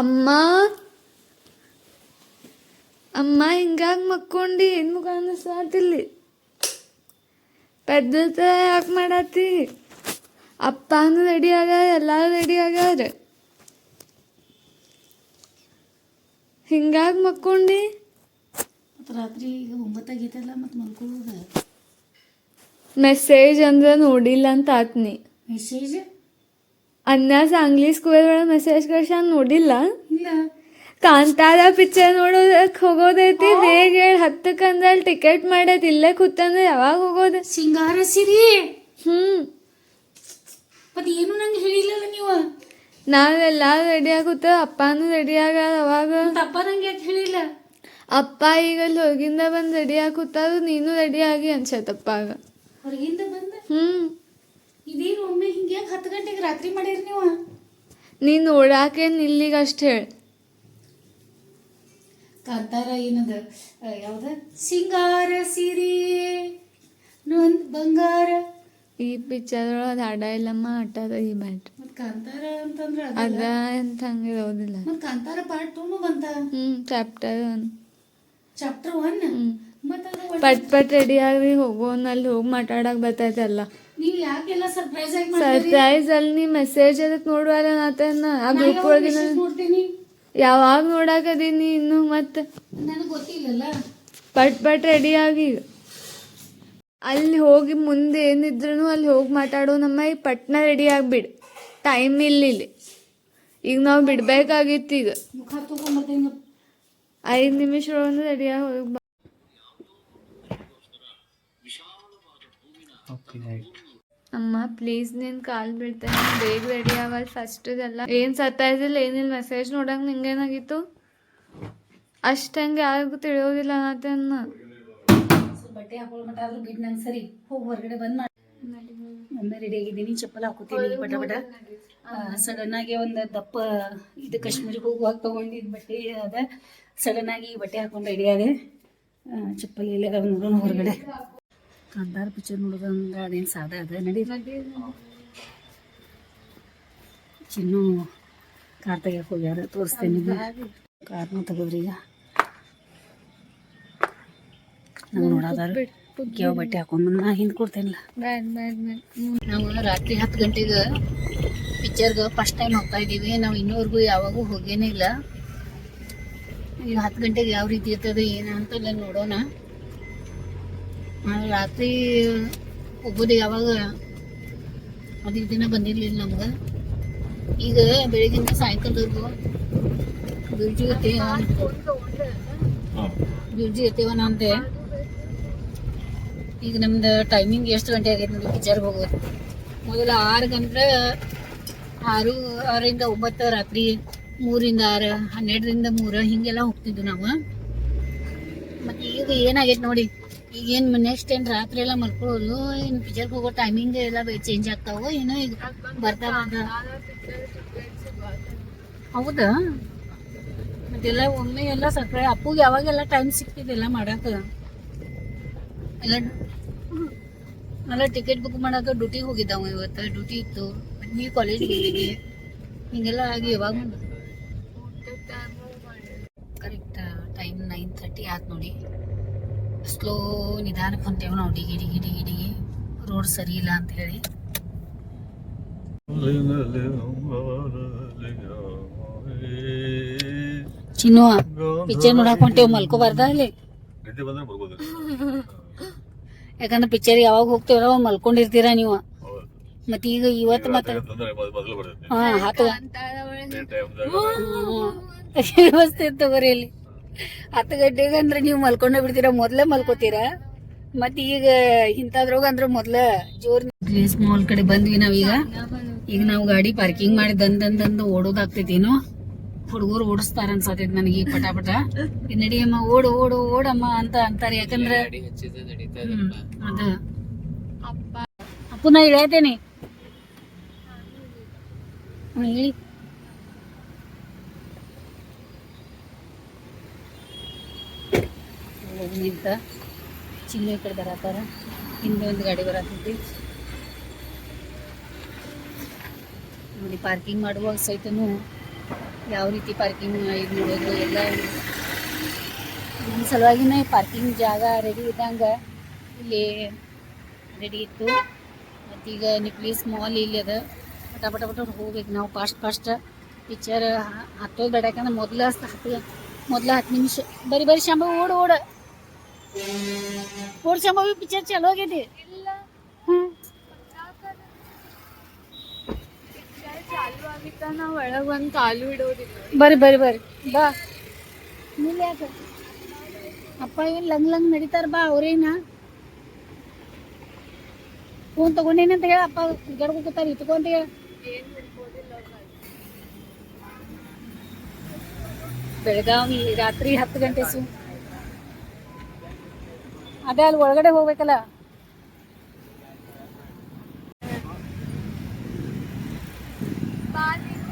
ಅಮ್ಮ ಅಮ್ಮ ಹಿಂಗಾಗಿ ಮಕ್ಕೊಂಡಿ ಏನು ಮುಖ ಅನ್ನಿಸ್ಲಾತಿಲ್ಲಿ ಪೆದ್ದ ಯಾಕೆ ಮಾಡತ್ತಿ. ಅಪ್ಪನೂ ರೆಡಿ ಆಗ ಎಲ್ಲರೂ ರೆಡಿ ಆಗ್ಯಾರ ಹಿಂಗಾಗಿ ಮಕ್ಕೊಂಡಿ. ಮತ್ತು ರಾತ್ರಿ ಈಗ ಒಂಬತ್ತಾಗೈತಲ್ಲ ಮತ್ತು ಮಲ್ಕೊಳ್ಳೋದು ಮೆಸೇಜ್ ಅಂದ್ರೆ ನೋಡಿಲ್ಲ ಅಂತ ಆತ್ನಿ. ಮೆಸೇಜ್ ಅನ್ನ ಸಾಂಗ್ಲಿ ಸ್ಕೂಲ್ ಒಳಗೆ ಮೆಸೇಜ್ ಕಳ್ಸಾನ್ ನೋಡಿಲ್ಲ? ಕಾಂತಾರ ಪಿಕ್ಚರ್ ನೋಡೋದಕ್ಕೆ ಹೋಗೋದೈತಿ ಬೇಗ ಹೇಳಿ ಹತ್ತಕ್ಕಂದ್ರೆ ಅಲ್ಲಿ ಟಿಕೆಟ್ ಮಾಡೈತಿ ಇಲ್ಲೇ ಕೂತಂದ್ರೆ ಯಾವಾಗ ಹೋಗೋದು? ಸಿಂಗಾರ ಸಿರಿ. ಹ್ಮ್. ಮತ್ತು ಏನು ನಂಗೆ ಹೇಳಿಲ್ಲಲ್ಲ ನೀವು? ನಾವೆಲ್ಲ ರೆಡಿ ಆಗುತ್ತ ಅಪ್ಪನೂ ರೆಡಿ ಆಗ್ಯಾರ ಅವಾಗ. ಅಪ್ಪ ನಂಗೆ ಯಾಕೆ ಹೇಳಿಲ್ಲ? ಅಪ್ಪ ಈಗ ಅಲ್ಲಿ ಹೊರಗಿಂದ ಬಂದು ರೆಡಿ ಆಗುತ್ತಾರು ನೀನು ರೆಡಿ ಆಗಿ ಅನ್ಸತ್ತಪ್ಪಾಗ ಹೊರಗಿಂದ ಬಂದ? ಹ್ಞೂ ಇದೇನು ಒಮ್ಮೆ ಹಿಂಗೆ ಹತ್ತು ಗಂಟೆಗೆ ರಾತ್ರಿ ಮಾಡಿರಿ ನೀವು? ನೀನು ಓಡಾಕೇನು ಇಲ್ಲಿಗೆ ಅಷ್ಟು ಹೇಳಿ. ಕಾಂತಾರ ಏನದ? ಯಾವ್ದ? ಸಿಂಗಾರ ಸಿರಿ ನೊಂದ್ ಬಂಗಾರ. ಈ ಪಿಕ್ಚರ್ ಒಳಗೆ ಹಾಡ ಇಲ್ಲಮ್ಮ ಆಟದ ಈ ಬ್ಯಾಟ್ ಕಾಂತಾರ ಅಂತಂದ್ರೆ ಅದ ಅಂತ ಹಂಗೆ ಓದಿಲ್ಲ ಮತ್ತು ಕಾಂತಾರ ಪಾರ್ಟ್ ಟೂನು ಬಂತ? ಹ್ಞೂ ಚಾಪ್ಟರ್ ಒನ್ ಚಾಪ್ಟರ್ ಒನ್ ಪಟ್ ಪಟ್ ರೆಡಿ ಆಗಿ ಹೋಗೋನ್ ಅಲ್ಲಿ ಹೋಗಿ ಮಾತಾಡಕ್ ಬರ್ತೈತಲ್ಲ. ನೀವು ಯಾಕೆಲ್ಲ ಸರ್ಪ್ರೈಸ್ ಆಗಿ ಮಾಡ್ತೀರಿ? ಸರ್ಪ್ರೈಸ್ ಅಲ್ಲಿ ನೀ ಮೆಸೇಜ್ ಅದಕ್ಕೆ ನೋಡುವಲ್ಲ ನಾತನ್ನ ಆ ಗ್ರೂಪ್ ಯಾವಾಗ ಒಳಗಿನ ಅದೀನಿ ನೋಡ್ತೀನಿ? ಯಾವಾಗ ನೋಡಾಕದೀನಿ ಇನ್ನು ಮತ್ತೆ ನನಗೆ ಗೊತ್ತಿಲ್ಲಲ್ಲ. ಪಟ್ ಪಟ್ ರೆಡಿ ಆಗಿ. ಅಲ್ಲಿ ಹೋಗಿ ಮುಂದೆ ಏನಿದ್ರು ಅಲ್ಲಿ ಹೋಗಿ ಮಾತಾಡೋ ನಮ್ಮ ಈ ಪಟ್ನ ರೆಡಿ ಆಗಿಬಿಡು. ಟೈಮ್ ಇಲ್ಲ ಇಲ್ಲಿ. ಈಗ ನಾವು ಬಿಡ್ಬೇಕಾಗಿತ್ತು ಈಗ. ಐದು ನಿಮಿಷ ಒಳಗೆ ಆಗಿ ಹೋಗಿ ಬಾ. ಅಮ್ಮ ಪ್ಲೀಸ್ ನೀನು ಕಾಲ್ ಬಿಡ್ತೇನೆ ಬೇಗ ರೆಡಿ ಆಗಲ್ಲ ಫಸ್ಟ್ ಇದೆಲ್ಲ. ಏನು ಸತ್ತಾಯ್ಸಿಲ್ಲ ಏನಿಲ್ಲ ಮೆಸೇಜ್ ನೋಡಂಗೆ ನಿಂಗೇನಾಗಿತ್ತು? ಅಷ್ಟು ಹಂಗೆ ಯಾರಿಗೂ ತಿಳಿಯೋದಿಲ್ಲ ಅನ್ನತ್ತನ್ನ ಅನ್ನ. ಬಟ್ಟೆ ಹಾಕೊಳ್ಳೋ ಸರಿ. ಹೋಗಿ ಹೊರಗಡೆ ಬಂದ್ ಮಾಡಿ. ರೆಡಿ ಆಗಿದ್ದೀನಿ, ಚಪ್ಪಲ್ ಹಾಕೋತೀನಿ ಬಟ ಬಟ ಸಡನ್ ಆಗಿ ಒಂದು ದಪ್ಪ ಇದು ಕಾಶ್ಮೀರಿಗೆ ಹೋಗುವಾಗ ತಗೊಂಡಿದ್ದು ಬಟ್ಟೆ ಅದ. ಸಡನ್ ಆಗಿ ಬಟ್ಟೆ ಹಾಕೊಂಡು ರೆಡಿ ಆದೆ. ಚಪ್ಪಲಿ ಎಲ್ಲ ನೋಡೋಣ ಹೊರಗಡೆ. ಕಾಂತಾರ ಪಿಕ್ಚರ್ ನೋಡೋದಂಗ ಅದೇನು ಸಾದ ಅದ? ನಡಿ. ಚಿನ್ನು ಕಾರ್ ತೆಗಿಯಕ್ಕೆ ಹೋಗ್ಯಾರ ತೋರಿಸ್ತೇನೆ. ಕಾರ್ನು ತೆಗೆದ್ರಿ ಈಗ. ನಂಗೆ ನೋಡೋದಾರ ಯಾವ ಬಟ್ಟೆ ಹಾಕೊಂಡ್ ನಾ ಹಿಂದೆ ಕೊಡ್ತೇನಿಲ್ಲ ನಾವು ರಾತ್ರಿ ಹತ್ತು ಗಂಟೆಗೆ ಪಿಕ್ಚರ್ಗೆ ಫಸ್ಟ್ ಟೈಮ್ ಹೋಗ್ತಾ ಇದ್ದೀವಿ. ನಾವು ಇನ್ನೂವರೆಗೂ ಯಾವಾಗೂ ಹೋಗೇನೇ ಇಲ್ಲ. ಈಗ ಹತ್ತು ಗಂಟೆಗೆ ಯಾವ ರೀತಿ ಇರ್ತದೆ ಏನು ಅಂತಲ್ಲ ನೋಡೋಣ. ರಾತ್ರಿ ಹೋಗೋದು ಯಾವಾಗ ಅದು ದಿನ ಬಂದಿರಲಿಲ್ಲ ನಮ್ಗೆ ಈಗ ಬೆಳಗಿನ ಸಾಯಂಕಾಲದವರೆಗೂ ಬಿರ್ಜಿ ಇರ್ತೀವ ಬಿರ್ಜಿ ಇರ್ತೇವ ಅಂತೆ ಈಗ ನಮ್ದು ಟೈಮಿಂಗ್ ಎಷ್ಟು ಗಂಟೆ ಆಗೈತೆ ನೋಡಿ ಪಿಕ್ಚರ್ಗೆ ಹೋಗೋದು ಮೊದಲು ಆರು ಗಂಟೆ ಆರು ಆರರಿಂದ ಒಂಬತ್ತು ರಾತ್ರಿ ಮೂರಿಂದ ಆರು, ಹನ್ನೆರಡರಿಂದ ಮೂರು, ಹಿಂಗೆಲ್ಲ ಹೋಗ್ತಿದ್ವು ನಾವು. ಮತ್ತು ಈಗ ಏನಾಗೈತೆ ನೋಡಿ? ಈಗ ಏನು ನೆಕ್ಸ್ಟ್ ಏನ್ ರಾತ್ರಿ ಎಲ್ಲ ಮಲ್ಕೊಳ್ಳೋದು? ಏನು ಪಿಕ್ಚರ್ಗೆ ಹೋಗೋ ಟೈಮಿಂಗ್ ಎಲ್ಲ ಚೇಂಜ್ ಆಗ್ತಾವೋ? ಏನೋ ಈಗ ಬರ್ತಾ ಬರ್ತಾ ಹೌದಾ? ಮತ್ತೆಲ್ಲ ಒಮ್ಮೆ ಎಲ್ಲ ಸಕ್ರೆ ಅಪ್ಪಗೆ ಯಾವಾಗೆಲ್ಲ ಟೈಮ್ ಸಿಗ್ತಿದೆಲ್ಲ ಮಾಡಕ್ಕೆ? ಎಲ್ಲ ಎಲ್ಲ ಟಿಕೆಟ್ ಬುಕ್ ಮಾಡಕ್ಕೆ ಡ್ಯೂಟಿ ಹೋಗಿದ್ದಾವ ಇವತ್ತು. ಡ್ಯೂಟಿ ಇತ್ತು. ನೀವು ಕಾಲೇಜ್ ಹೋಗಿದ್ದಿ ಹಿಂಗೆಲ್ಲ ಆಗಿ ಯಾವಾಗ ಕರೆಕ್ಟ್ ಟೈಮ್ ನೈನ್ ತರ್ಟಿ ಆಯ್ತು ನೋಡಿ. ಸ್ಲೋ ನಿಧಾನಕ್ಕೆ ಹೊಂತೇವೆ ನಾವು ಡಿಗಿ ಡಿಗಿ ಡಿಗಿ ಡಿಗಿ. ರೋಡ್ ಸರಿ ಇಲ್ಲ ಅಂತ ಹೇಳಿ. ಚಿನ್ನು ಪಿಕ್ಚರ್ ನೋಡಕ್ ಹೊಂಟೇವ್ ಮಲ್ಕೋಬಾರ್ದ ಅಲ್ಲಿ. ಯಾಕಂದ್ರೆ ಪಿಕ್ಚರ್ ಯಾವಾಗ ಹೋಗ್ತೇವ್ರ ಅವಾಗ ಮಲ್ಕೊಂಡಿರ್ತೀರ ನೀವು. ಮತ್ತೆ ಈಗ ಇವತ್ತು ಮತ್ತೆ ಹಾ ಹತ್ತು. ವ್ಯವಸ್ಥೆ ತಗೋರಿ ಇಲ್ಲಿ ಹತ್ತು ಗಂಟೆಗೆ ಅಂದ್ರೆ ನೀವು ಮಲ್ಕೊಂಡೇ ಬಿಡ್ತೀರಾ? ಮೊದ್ಲೇ ಮಲ್ಕೋತೀರಾ? ಮತ್ತೆ ಈಗ ಇಂಥದ್ರೊಳಗ ಅಂದ್ರೆ ಮೊದ್ಲ ಜೋರ್ ಗ್ರೇಸ್ ಮಾಲ್ ಕಡೆ ಬಂದ್ವಿ ನಾವೀಗ. ಈಗ ನಾವು ಗಾಡಿ ಪಾರ್ಕಿಂಗ್ ಮಾಡಿ ದಂದ್ ದಂದ್ ದಂದ್ ಓಡೋದಾಗ್ತೈತೇನೋ? ಹುಡುಗರು ಓಡಿಸ್ತಾರ ಅನ್ಸತೈತಿ ನನಗೆ ಈಗ ಪಟ ಪಟ ಈ ನಡಿ ಅಮ್ಮ ಓಡು ಓಡು ಓಡಮ್ಮ ಅಂತ ಅಂತಾರೆ. ಯಾಕಂದ್ರೆ ಅದ. ಅಪ್ಪು. ನಾ ಇಳಿಯತೇನೆ ಹ್ಮ್, ಹೋಗಿ ನಿಂತ ಚಿಲ್ಲು ಈ ಕಡೆ ಬರತ್ತಾರ? ಹಿಂದೆ ಒಂದು ಗಾಡಿ ಬರತೈತಿ ನೋಡಿ ಪಾರ್ಕಿಂಗ್ ಮಾಡುವಾಗ ಸಹಿತನು ಯಾವ ರೀತಿ ಪಾರ್ಕಿಂಗ್ ಇದು ಮಾಡೋದು ಎಲ್ಲ ನಮ್ಮ ಸಲುವಾಗಿನೇ ಪಾರ್ಕಿಂಗ್ ಜಾಗ ರೆಡಿ ಇದ್ದಂಗ ಇಲ್ಲಿ ರೆಡಿ ಇತ್ತು. ಮತ್ತೀಗ ನಿಪ್ಲೀಸ್ ಮಾಲ್ ಇಲ್ಲಿ ಅದ. ಪಟ ಪಟ ಪಟ ಹೋಗ್ಬೇಕು. ನಾವು ಫಾಸ್ಟ್ ಫಾಸ್ಟ್ ಪಿಕ್ಚರ್ ಹತ್ತೋದು ಬೇಡ ಯಾಕಂದ್ರೆ ಮೊದಲ ಹತ್ತು ಮೊದಲ ಹತ್ತು ನಿಮಿಷ, ಬರೀ ಬರೀ ಶಾಂಬ ಓಡ್, ಓಡ. ಓಡ್ ಮೂವಿ ಪಿಕ್ಚರ್ ಚಲೋ ಇಡೋದಿಲ್ಲ. ಬರ್ರಿ ಬರ್ರಿ ಬರ್ರಿ. ಬಾ. ನಿಲ್ಲ ಯಾಕ? ಅಪ್ಪ ಏನ್ ಲಂಗ್ ಲಂಗ್ ನಡೀತಾರ ಬಾ ಅವ್ರೇನ? ಫೋನ್ ತಗೊಂಡೇನಂತ ಹೇಳ ಅಪ್ಪ ಗಡ್ಕೋತಾರ ಇಟ್ಕೊಂತ ಹೇಳ. ಬೆಳಗಾವಿ ರಾತ್ರಿ ಹತ್ತು ಗಂಟೆ ಸು ಅದೇ ಅಲ್ಲಿ ಒಳಗಡೆ ಹೋಗ್ಬೇಕಲ್ಲ.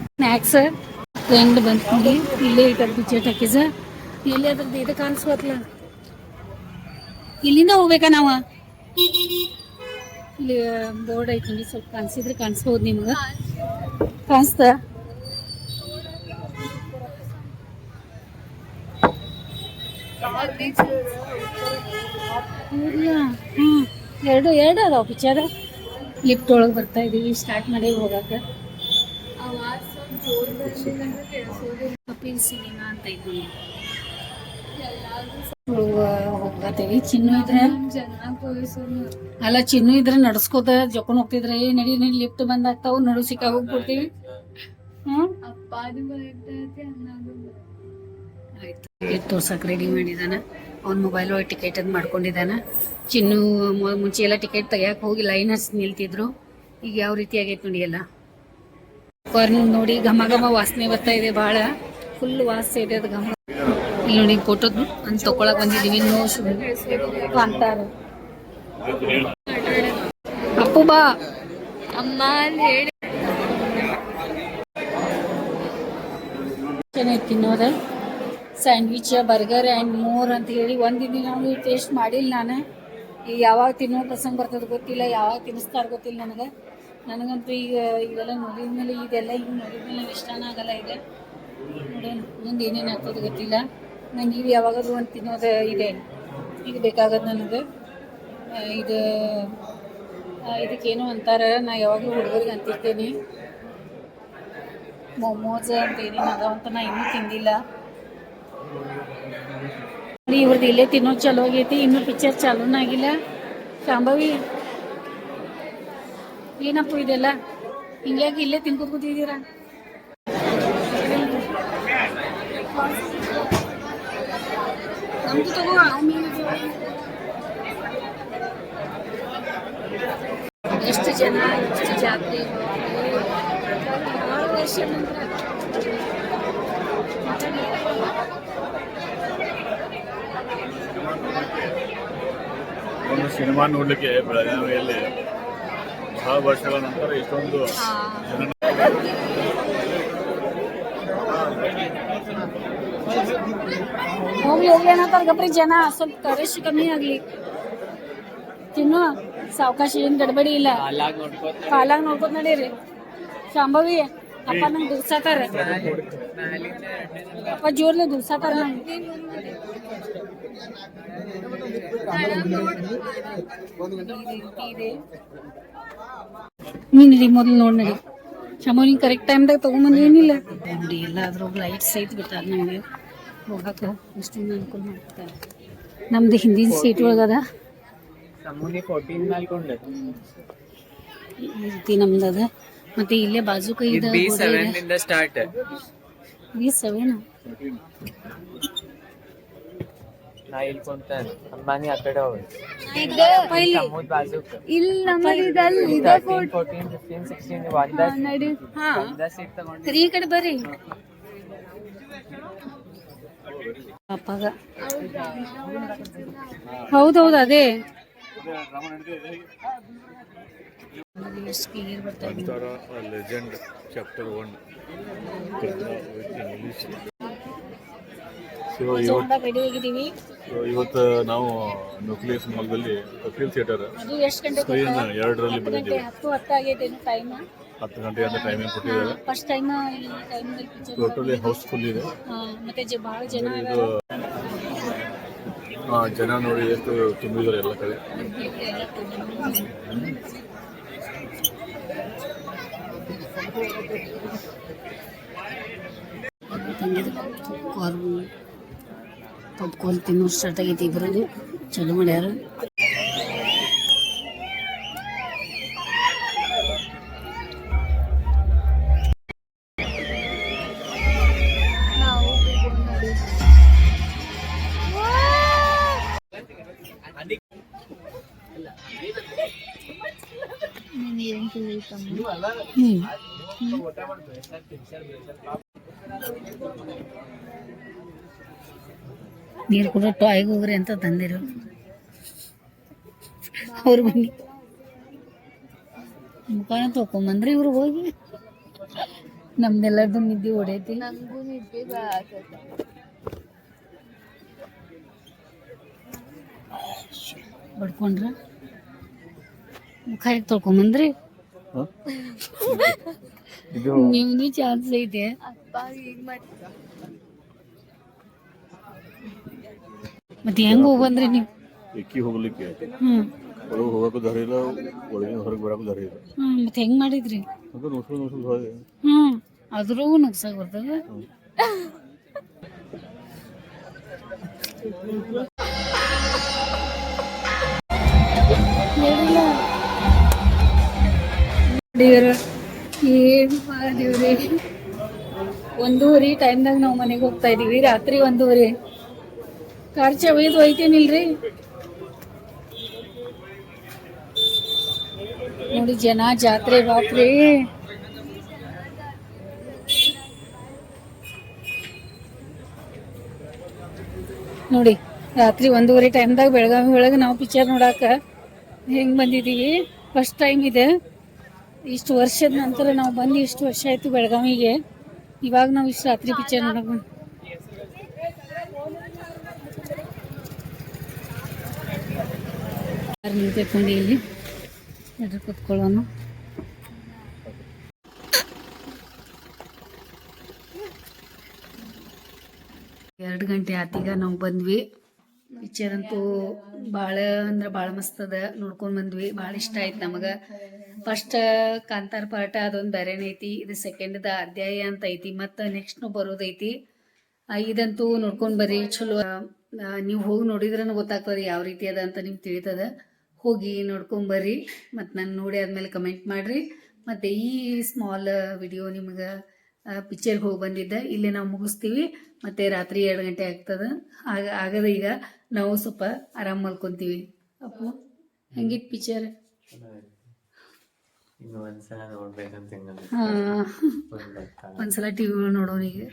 ಸ್ನ್ಯಾಕ್ಸ್ ಫ್ರೆಂಡ್ ಬಂದ್ಕೊಂಡು ಇಲ್ಲೇ ಇಟ್ಟಾರ ಬಿಜೆಟ್ ಟಾಕೀಸ್ ಎಲ್ಲಿ ಅದ್ರದ್ದು ಇದು ಕಾಣಿಸ್ಬೇಕಲ್ಲ ಇಲ್ಲಿಂದ ಹೋಗ್ಬೇಕಾ ನಾವು? ಇಲ್ಲಿ ಬೋರ್ಡ್ ಐತಿ ಸ್ವಲ್ಪ ಕಾಣಿಸಿದ್ರೆ ಕಾಣಿಸ್ಬೋದು ನಿಮ್ಗೆ. ಕಾಣಿಸ್ತ? ಹ್ಞೂ ಎರಡು ಎರಡು ಅದಾವ ಪಿಕ್ಚರ್ ಲಿಫ್ಟ್ ಒಳಗೆ ಬರ್ತಾ ಇದೀವಿ ಸ್ಟಾರ್ಟ್ ಮಾಡಿ ಹೋಗಕ್ಕೆ ಕೇಳಿಸೋದಿಲ್ಲ ಕಪಿಲ್ ಸಿನಿಮಾ ಅಂತ ಇದ್ವಿ ಹೋಗತ್ತೀವಿ ಚಿನ್ನು ಇದ್ರೆ? ಅಲ್ಲ ಚಿನ್ನು ಇದ್ರೆ ನಡ್ಸ್ಕೋತ ಜೊಕೊಂಡ್ ಹೋಗ್ತಿದ್ರೆ ಏ ನಡಿ ನಡಿ ಲಿಫ್ಟ್ ಬಂದಾಗ್ತಾವ ನಡು ಸಿಕ್ಕ ಹೋಗ್ಬಿಡ್ತೀವಿ. ಆಯ್ತು ತೋರ್ಸಕ್ ರೆಡಿ ಮಾಡಿದಾನ. ಅವ್ನ ಮೊಬೈಲ್ ಒಳಗೆ ಟಿಕೆಟ್ ಅಂತ ಮಾಡ್ಕೊಂಡಿದ್ದಾನ. ಚಿನ್ನು ಮುಂಚೆ ಎಲ್ಲ ಟಿಕೆಟ್ ತೆಗಿಯಕ್ಕೆ ಹೋಗಿ ಲೈನ್ ಹಚ್ಚಿ ನಿಲ್ತಿದ್ರು. ಈಗ ಯಾವ ರೀತಿ ಆಗೈತೆ ನೋಡಿ ಎಲ್ಲ. ಕಾರ್ನ್ ನೋಡಿ ಘಮ ಘಮ ವಾಸನೆ ಬರ್ತಾ ಇದೆ ಬಹಳ ಫುಲ್ ವಾಸನೆ ಇದೆ ಅದು ಘಮ. ಇಲ್ಲಿ ನೋಡಿ ಫೋಟೋ ಅಂತ ತಗೊಳಕ್ ಬಂದಿದ್ದೀವಿ ನೋ ಕಾಂತಾರ. ಅಪ್ಪು ಬಾ. ಅಮ್ಮ ಹೇಳಿ. ಚೆನ್ನಾಗಿ ತಿನ್ನೋದ ಸ್ಯಾಂಡ್ವಿಚ್ ಬರ್ಗರ್ ಆ್ಯಂಡ್ ಮೋರ್ ಅಂತ ಹೇಳಿ ಒಂದಿನ ನಾನು ಟೇಸ್ಟ್ ಮಾಡಿಲ್ಲ ನಾನು. ಈಗ ಯಾವಾಗ ತಿನ್ನೋ ಪ್ರಸಂಗ ಬರ್ತದೆ ಗೊತ್ತಿಲ್ಲ, ಯಾವಾಗ ತಿನ್ನಿಸ್ತಾರೆ ಗೊತ್ತಿಲ್ಲ ನನಗೆ. ನನಗಂತೂ ಈಗ ಇದೆಲ್ಲ ನೋಡಿದ್ಮೇಲೆ ಇದೆಲ್ಲ ಈಗ ನೋಡಿದ್ಮೇಲೆ ಮೇಲೆ ಇಷ್ಟನೇ ಆಗಲ್ಲ ಇದೆ ನೋಡೋಣ ಮುಂದೆ ಏನೇನು ಆಗ್ತದೆ ಗೊತ್ತಿಲ್ಲ. ನಂಗೆ ಈಗ ಯಾವಾಗಾದ್ರೂ ಒಂದು ತಿನ್ನೋದು ಇದೆ. ಇದು ಬೇಕಾಗದು ನನಗೆ. ಇದು ಇದಕ್ಕೇನೋ ಅಂತಾರೆ. ನಾ ಯಾವಾಗಲೂ ಹುಡುಗರಿಗೆ ಅಂತಿರ್ತೇನೆ. ಮೊಮೋಸ್ ಅಂತ ಏನೇನು ಅದಾವಂತ ನಾ ಇನ್ನೂ ತಿಂದಿಲ್ಲ. ಇವ್ರದ್ದು ಇಲ್ಲೇ ತಿನ್ನೋದು ಚಲೋ ಆಗೈತಿ, ಇನ್ನು ಪಿಕ್ಚರ್ ಚಾಲೂನ ಆಗಿಲ್ಲ. ಶಾಂಭವಿ, ಏನಪ್ಪ ಇದೆಲ್ಲ? ಹಿಂಗಾಗಿ ಇಲ್ಲೇ ತಿನ್ಕೊತ ಕೂತಿದ್ದೀರಾ? ಎಷ್ಟು ಜನ, ಎಷ್ಟು ಜಾತ್ರೆ? ಆರು ವರ್ಷ ನಂತರ. ಒಂದು ಸಿನಿಮಾ ನೋಡ್ಲಿಕ್ಕೆ ಬೆಳಗಾವಿಯಲ್ಲಿ ಬಹಳ ವರ್ಷಗಳ ನಂತರ ಇಷ್ಟೊಂದು ಜನ ಹೋಗ್ಲಿ ಹೋಗ್ಲಿ ಅನ್ನತ್ತಾರ ಗಬ್ರಿ ಜನ ಸ್ವಲ್ಪ ಕರೆಶ್ ಕಮ್ಮಿ ಆಗ್ಲಿ. ತಿನ್ನು ಸಾವಕಾಶ ಏನ್ ಗಡ್ಬಡಿ ಇಲ್ಲ. ಕಾಲಾಗ ನೋಡ್ಕೊತ ನಡೀರಿ. ಶಾಂಭವಿ ಅಪ್ಪ ನಂಗೆ ದುರ್ಸಾತಾರ ಅಪ್ಪ ಜೋರ್ಲೆ ದುರ್ಸಾತಾರ ನಂಗೆ. ನೀನ್ ಮೊದ್ಲು ನೋಡ್ ನಡಿ. ಶಮ ನೀನ್ ಕರೆಕ್ಟ್ ಟೈಮ್ದಾಗ ತಗೊಂಬಂದ್ ಏನಿಲ್ಲ. ನೋಡಿ ಎಲ್ಲಾದ್ರೂ ಲೈಟ್ ಸೈತ್ ಬಿಟ್ಟಾರ ನಮಗೆ ಹೋಗಾಕ ಇಷ್ಟೊಂದು ಅನುಕೂಲ ಮಾಡ್ತಾರೆ. ನಮ್ದು ಹಿಂದಿನ ಸೀಟ್ ಒಳಗದ ಈ ರೀತಿ ನಮ್ದದ ಮತ್ತೆ ಇಲ್ಲೇ ಬಾಜು ಕೈ ಬಿ ಸೆವೆನ್ ಇಂದ ಸ್ಟಾರ್ಟ್ ಬಿ ಸೆವೆನ್ ನಾ ಅಂಬಾನಿ ಆ ಕಡೆ ಹೋಗಿ. ಇಲ್ಲಿ ಸಮುದ್ರ ಬಾಜುಕ್. ಇಲ್ಲಿ ನಮ್ಮದು ಇದಲ್ಲ ಇದೆ ತರ್ಟೀನ್ ಫೋರ್ಟೀನ್ ಫಿಫ್ಟೀನ್ ಸಿಕ್ಸ್ಟೀನ್ ಒಂದ ನಡಿ. ಹಾ. ಒಂದ ಸೀಟ್ ತಗೊಂಡು. ಸರಿ ಕಡೆ ಬರ್ರಿ. ಅಪ್ಪಗ ಹೌದೌದು ಅದೇ. ಎಷ್ಟು ಕ್ಲಿಯರ್ ಬರ್ತಾ legend chapter one Kannada with English. So ಇವತ್ತು ನಾವು ನ್ಯೂಕ್ಲಿಯಸ್ ಮಾಲ್ದಲ್ಲಿ ಕಪಿಲ್ ಥಿಯೇಟರ್ ಎರಡರಲ್ಲಿ ಹತ್ತು ಗಂಟೆ ಬಂದಿದ್ದೀವಿ. ಹತ್ತು ಅಂತ ಟೈಮಿಂಗ್ ಕೊಟ್ಟಿದ್ದಾರೆ. ಫಸ್ಟ್ ಟೈಮ್ ಈ ಟೈಮ್ನಲ್ಲಿ ಪಿಕ್ಚರ್ ಟೋಟಲಿ ಹೌಸ್ಫುಲ್ ಇದೆ. ಮತ್ತೆ ಬಹಳ ಜನ ಇದು ಜನ ನೋಡಿ ಎಷ್ಟು ತುಂಬಿದ್ದಾರೆ ಎಲ್ಲ ಕಡೆ. ಕಾರ್ನ್ ಪಾಪ್ಕಾರ್ನ್ ತಿನ್ನೋ ಸ್ಟಾರ್ಟ್ ಆಗೈತಿ ಇಬ್ಬರದು ಚಲೋ ಮಾಡ್ಯಾರ. ನೋಡಿ ನೀರು ಕೂಡ ಟಾಯ್ಗೆ ಹೋಗ್ರಿ ಅಂತ ತಂದಿರು. ಅವ್ರು ಬನ್ನಿ ಮುಖಾನ ತೊಕೊಂಬಂದ್ರಿ ಇವ್ರು ಹೋಗಿ. ನಮ್ದೆಲ್ಲರದು ನಿದ್ದೆ ಹೊಡೈತಿ. ನಂಗೂ ನಿದ್ದೆ ಬರತೈತೆ ಬಡ್ಕೊಂಡ್ರ ಮುಖ ಹೇಗೆ ತೊಳ್ಕೊಂಬಂದ್ರಿ? ಇದು ನಿಮ್ದು ಚಾನ್ಸ್ ಐತೆ ಮತ್ತೆ ಹೆಂಗ್ ಹೋಗ್ಬಂದ್ರಿ ನೀವು? ಎಕ್ಕಿ ಹೋಗ್ಲಿಕ್ಕೆ. ಒಳಗೆ ಹೋಗಕ್ಕೂ ದಾರಿ ಇಲ್ಲ ಒಳಗಿನ ಹೊರಗೆ ಬರೋಕ್ಕೂ ದಾರಿ ಇಲ್ಲ. ಹ್ಮ್ ಮತ್ತೆ ಹೆಂಗ್ ಮಾಡಿದ್ರಿ? ಅದು ನುಸುಳು ನುಸುಳು ಹೋದೆ ಹ್ಮ್ ಅದ್ರೂ ನುಗ್ಸಾಗ ಬರ್ತದ. ದೇವ್ರ ಏನ್ ಮಾಡಿವ್ರಿ ಒಂದೂವರೆ ಟೈಮ್ದಾಗ ನಾವು ಮನೆಗೆ ಹೋಗ್ತಾ ಇದೀವಿ, ರಾತ್ರಿ ಒಂದೂವರೆ. ಕಾರ್ ಒಯ್ದು ಒಯ್ತೇನಿಲ್ರಿ? ನೋಡಿ ಜನ, ಜಾತ್ರೆ, ಬಾತ್ರಿ. ನೋಡಿ, ರಾತ್ರಿ ಒಂದೂವರೆ ಟೈಮ್ದಾಗ ಬೆಳಗಾವಿ ಒಳಗೆ ನಾವು ಪಿಕ್ಚರ್ ನೋಡಾಕ ಹೆಂಗ್ ಬಂದಿದೀವಿ? ಫಸ್ಟ್ ಟೈಮ್ ಇದೆ. ಇಷ್ಟು ವರ್ಷದ ನಂತರ ನಾವು ಬಂದು ಇಷ್ಟು ವರ್ಷ ಆಯ್ತು ಬೆಳಗಾವಿಗೆ. ಇವಾಗ ನಾವು ಇಷ್ಟು ರಾತ್ರಿ ಪಿಚ್ಚರ್ ನೋಡಕ್ ಯಾರು ನಿಂತ್ಕೊಂಡು ಇಲ್ಲಿ? ಎಲ್ರು ಕೂತ್ಕೊಳ್ಳೋಣ ಎರಡು ಗಂಟೆ ಆತೀಗ ನಾವು ಬಂದ್ವಿ. ಪಿಚ್ಚರ್ ಅಂತೂ ಭಾಳ ಅಂದ್ರೆ ಭಾಳ ಮಸ್ತ್ ಅದ. ನೋಡ್ಕೊಂಡ್ ಬಂದ್ವಿ. ಭಾಳ ಇಷ್ಟ ಆಯ್ತು ನಮಗೆ. ಫಸ್ಟ್ ಕಾಂತಾರ ಪಾಠ, ಅದೊಂದು ಬೇರೆನೇ ಐತಿ. ಇದು ಸೆಕೆಂಡ್ದ ಅಧ್ಯಾಯ ಅಂತ ಐತಿ. ಮತ್ತು ನೆಕ್ಸ್ಟ್ನು ಬರೋದೈತಿ ಇದಂತೂ ನೋಡ್ಕೊಂಡು ಬರ್ರಿ. ಚಲೋ ನೀವು ಹೋಗಿ ನೋಡಿದ್ರೆ ಗೊತ್ತಾಗ್ತದೆ ಯಾವ ರೀತಿ ಅದ ಅಂತ ನಿಮ್ಗೆ ತಿಳಿತದ. ಹೋಗಿ ನೋಡ್ಕೊಂಡ್ ಬರ್ರಿ. ಮತ್ತು ನಾನು ನೋಡಿ ಆದಮೇಲೆ ಕಮೆಂಟ್ ಮಾಡ್ರಿ. ಮತ್ತು ಈ ಸ್ಮಾಲ್ ವಿಡಿಯೋ ನಿಮ್ಗೆ ಪಿಕ್ಚರ್ಗೆ ಹೋಗಿ ಬಂದಿದ್ದ, ಇಲ್ಲೇ ನಾವು ಮುಗಿಸ್ತೀವಿ. ಮತ್ತು ರಾತ್ರಿ ಎರಡು ಗಂಟೆ ಆಗ್ತದೆ. ಆಗ, ಆಗದ ಈಗ ನಾವು ಸ್ವಲ್ಪ ಆರಾಮ್ ಮಲ್ಕೊತೀವಿ. ಅಪ್ಪು ಹೆಂಗಿತ್ತು ಪಿಕ್ಚರ್ ಇನ್ನು ಒಂದ್ಸಲ ನೋಡ್ಬೇಕಂತ ಹಿಂಗ ಒಂದ್ಸಲ ಟಿವಿ ನೋಡೋರಿಗೆ.